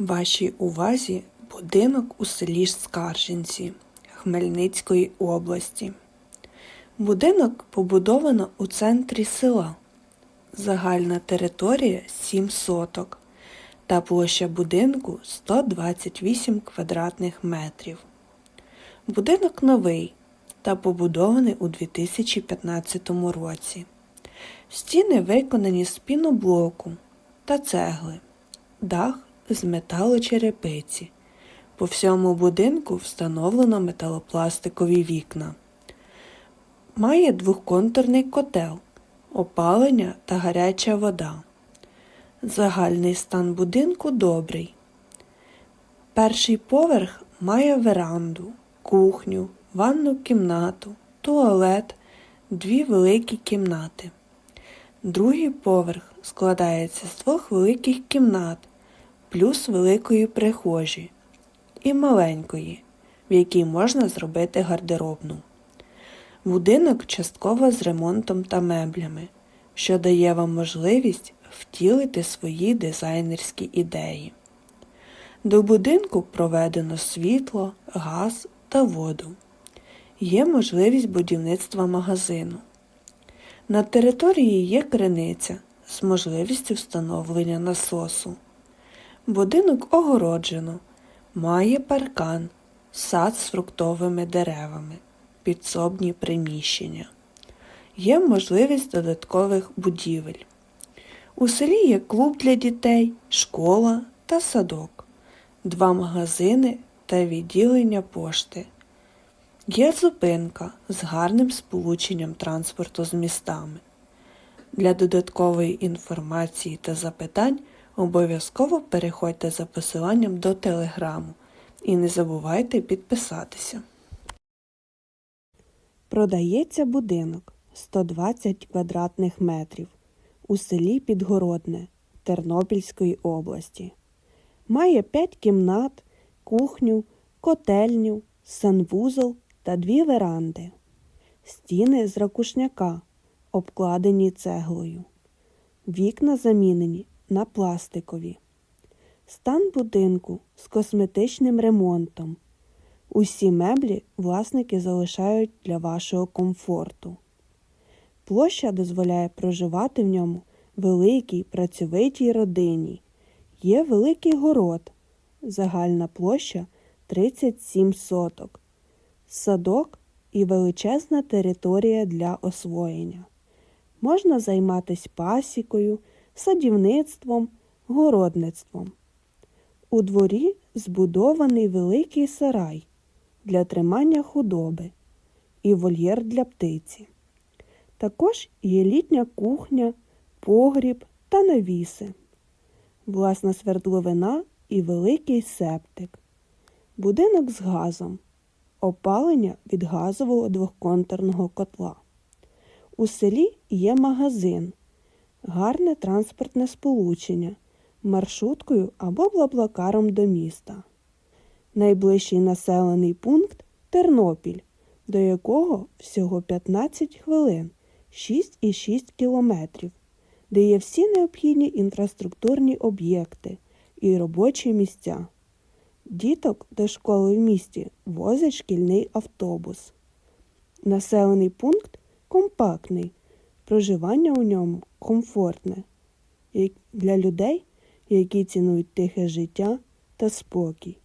Вашій увазі будинок у селі Скаржинці Хмельницької області. Будинок побудовано у центрі села. Загальна територія 7 соток та площа будинку 128 квадратних метрів. Будинок новий та побудований у 2015 році. Стіни виконані з піноблоку та цегли, дах з металочерепиці. По всьому будинку встановлено металопластикові вікна. Має двохконтурний котел, опалення та гаряча вода. Загальний стан будинку добрий. Перший поверх має веранду, кухню, ванну кімнату, туалет, дві великі кімнати. Другий поверх складається з двох великих кімнат, плюс великої прихожі і маленької, в якій можна зробити гардеробну. Будинок частково з ремонтом та меблями, що дає вам можливість втілити свої дизайнерські ідеї. До будинку проведено світло, газ та воду. Є можливість будівництва магазину. На території є криниця з можливістю встановлення насосу. Будинок огороджено, має паркан, сад з фруктовими деревами, підсобні приміщення. Є можливість додаткових будівель. У селі є клуб для дітей, школа та садок, два магазини та відділення пошти. Є зупинка з гарним сполученням транспорту з містами. Для додаткової інформації та запитань обов'язково переходьте за посиланням до телеграму і не забувайте підписатися. Продається будинок 120 квадратних метрів у селі Підгородне Тернопільської області. Має 5 кімнат, кухню, котельню, санвузол та дві веранди. Стіни з ракушняка, обкладені цеглою. Вікна замінені на пластикові. Стан будинку з косметичним ремонтом. Усі меблі власники залишають для вашого комфорту. Площа дозволяє проживати в ньому великій працьовитій родині. Є великий город. Загальна площа 37 соток, садок і величезна територія для освоєння. Можна займатися пасікою, садівництвом, городництвом. У дворі збудований великий сарай для тримання худоби і вольєр для птиці. Також є літня кухня, погріб та навіси, власна свердловина і великий септик, будинок з газом, опалення від газового двохконтурного котла. У селі є магазин, гарне транспортне сполучення маршруткою або блаблакаром до міста. Найближчий населений пункт Тернопіль, до якого всього 15 хвилин 6,6 кілометрів, де є всі необхідні інфраструктурні об'єкти і робочі місця. Діток до школи в місті возить шкільний автобус. Населений пункт компактний, проживання у ньому комфортне для людей, які цінують тихе життя та спокій.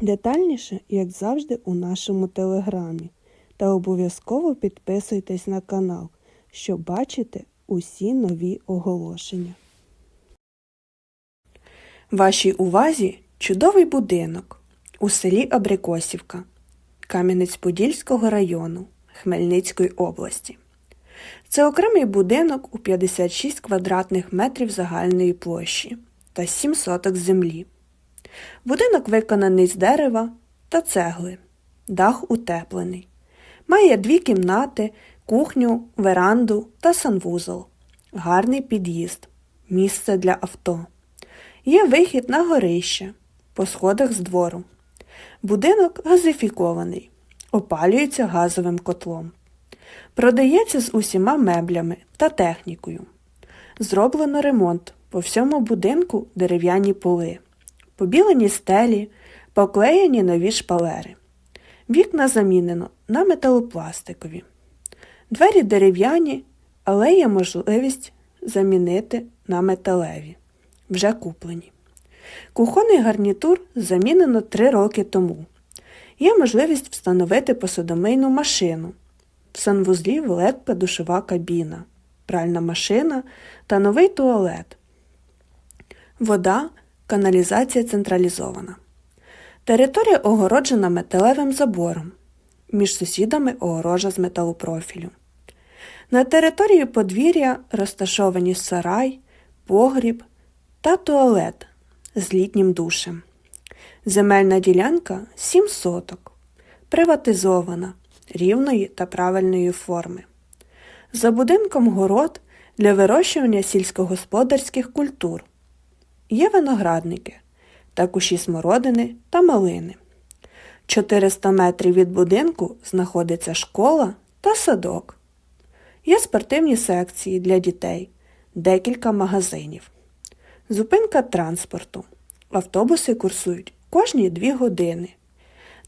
Детальніше, як завжди, у нашому телеграмі. Та обов'язково підписуйтесь на канал, щоб бачити усі нові оголошення. Вашій увазі чудовий будинок у селі Абрикосівка Кам'янець-Подільського району Хмельницької області. Це окремий будинок у 56 квадратних метрів загальної площі та 7 соток землі. Будинок виконаний з дерева та цегли, дах утеплений. Має дві кімнати, кухню, веранду та санвузол, гарний під'їзд, місце для авто. Є вихід на горище по сходах з двору. Будинок газифікований, опалюється газовим котлом. Продається з усіма меблями та технікою. Зроблено ремонт по всьому будинку дерев'яні поли, побілені стелі, поклеєні нові шпалери. Вікна замінено на металопластикові. Двері дерев'яні, але є можливість замінити на металеві, вже куплені. Кухонний гарнітур замінено 3 роки тому. Є можливість встановити посудомийну машину. В санвузлі велика душова кабіна, пральна машина та новий туалет. Вода, каналізація централізована. Територія огороджена металевим забором. Між сусідами огорожа з металопрофілю. На території подвір'я розташовані сарай, погріб та туалет з літнім душем. Земельна ділянка 7 соток, приватизована, рівної та правильної форми. За будинком город для вирощування сільськогосподарських культур. Є виноградники та кущі смородини та малини. 400 метрів від будинку знаходиться школа та садок. Є спортивні секції для дітей, декілька магазинів. Зупинка транспорту. Автобуси курсують кожні 2 години.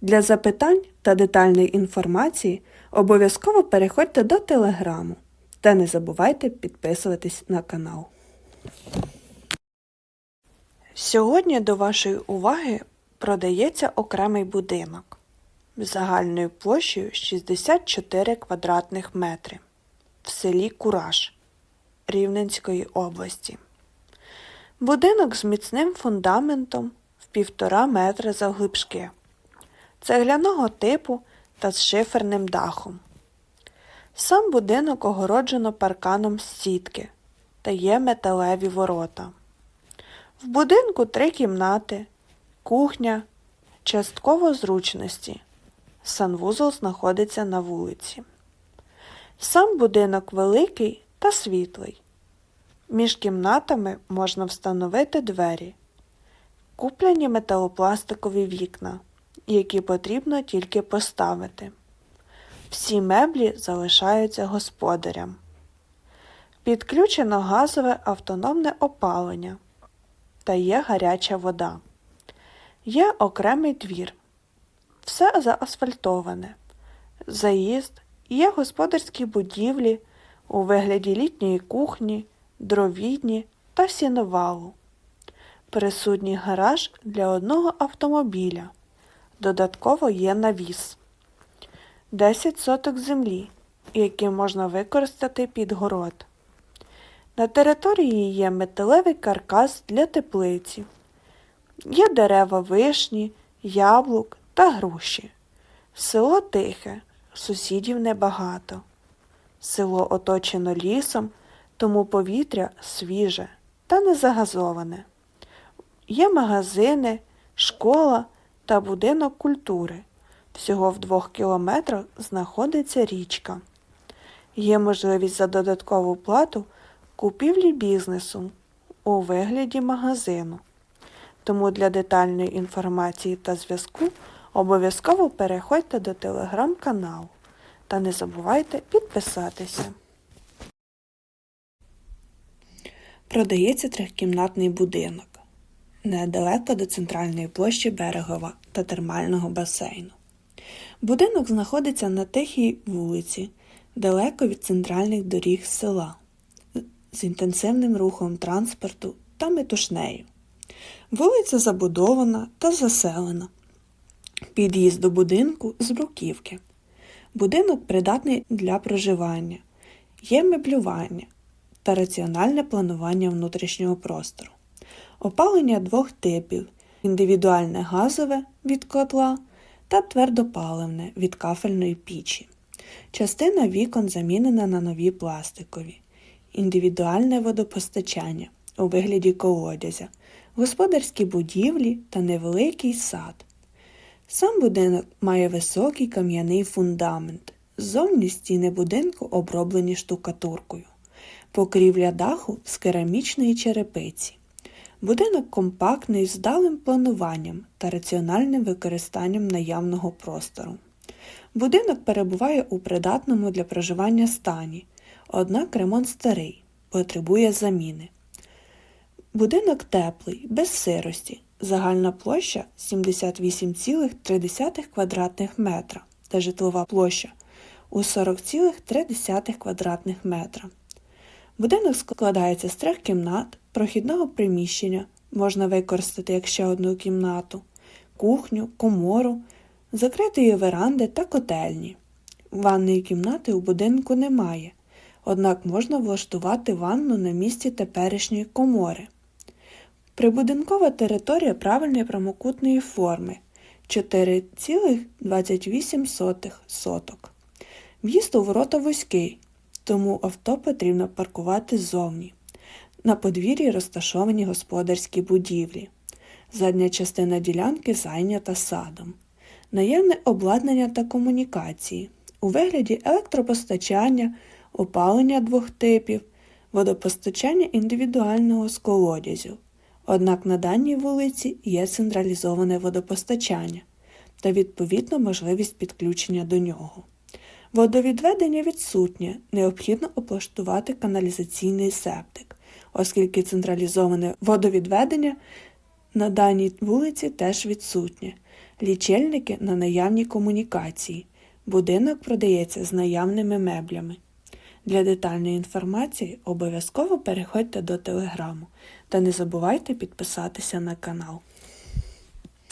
Для запитань та детальної інформації обов'язково переходьте до телеграму та не забувайте підписуватись на канал. Сьогодні до вашої уваги продається окремий будинок загальною площею 64 квадратних метри в селі Кураж Рівненської області. Будинок з міцним фундаментом в півтора метра завглибшки, цегляного типу та з шиферним дахом. Сам будинок огороджено парканом з сітки та є металеві ворота. В будинку три кімнати, кухня, частково зручності. Санвузол знаходиться на вулиці. Сам будинок великий та світлий. Між кімнатами можна встановити двері, куплені металопластикові вікна, які потрібно тільки поставити. Всі меблі залишаються господарям. Підключено газове автономне опалення та є гаряча вода. Є окремий двір. Все заасфальтоване. Заїзд, є господарські будівлі у вигляді літньої кухні, дровідні та сіновалу. Присутній гараж для одного автомобіля. Додатково є навіс. 10 соток землі, які можна використати під город. На території є металевий каркас для теплиці. Є дерева вишні, яблук та груші. Село тихе, сусідів небагато. Село оточено лісом, тому повітря свіже та не загазоване. Є магазини, школа та будинок культури. Всього в двох кілометрах знаходиться річка. Є можливість за додаткову плату купівлі бізнесу у вигляді магазину. Тому для детальної інформації та зв'язку обов'язково переходьте до телеграм-каналу та не забувайте підписатися. Продається трьохкімнатний будинок недалеко до центральної площі Берегова та термального басейну. Будинок знаходиться на тихій вулиці, далеко від центральних доріг села, з інтенсивним рухом транспорту та метушнею. Вулиця забудована та заселена. Під'їзд до будинку з бруківки. Будинок придатний для проживання, є меблювання та раціональне планування внутрішнього простору. Опалення двох типів індивідуальне газове від котла та твердопаливне від кафельної пічі. Частина вікон замінена на нові пластикові, індивідуальне водопостачання у вигляді колодязя, господарські будівлі та невеликий сад. Сам будинок має високий кам'яний фундамент. Зовні стіни будинку оброблені штукатуркою, покрівля даху з керамічної черепиці. Будинок компактний з далим плануванням та раціональним використанням наявного простору. Будинок перебуває у придатному для проживання стані, однак ремонт старий, потребує заміни. Будинок теплий, без сирості, Загальна площа 78,3 квадратних метра та житлова площа у 40,3 квадратних метра. Будинок складається з трьох кімнат, прохідного приміщення, можна використати як ще одну кімнату, кухню, комору, закритої веранди та котельні. Ванної кімнати у будинку немає, однак можна влаштувати ванну на місці теперішньої комори. Прибудинкова територія правильної прямокутної форми 4,28 соток. В'їзд у ворота вузький, тому авто потрібно паркувати ззовні. На подвір'ї розташовані господарські будівлі. Задня частина ділянки зайнята садом. Наявне обладнання та комунікації у вигляді електропостачання, опалення двох типів, водопостачання індивідуального з колодязю. Однак на даній вулиці є централізоване водопостачання та відповідно можливість підключення до нього. Водовідведення відсутнє, необхідно облаштувати каналізаційний септик, оскільки централізоване водовідведення на даній вулиці теж відсутнє. Лічильники на наявні комунікації. Будинок продається з наявними меблями. Для детальної інформації обов'язково переходьте до телеграму та не забувайте підписатися на канал.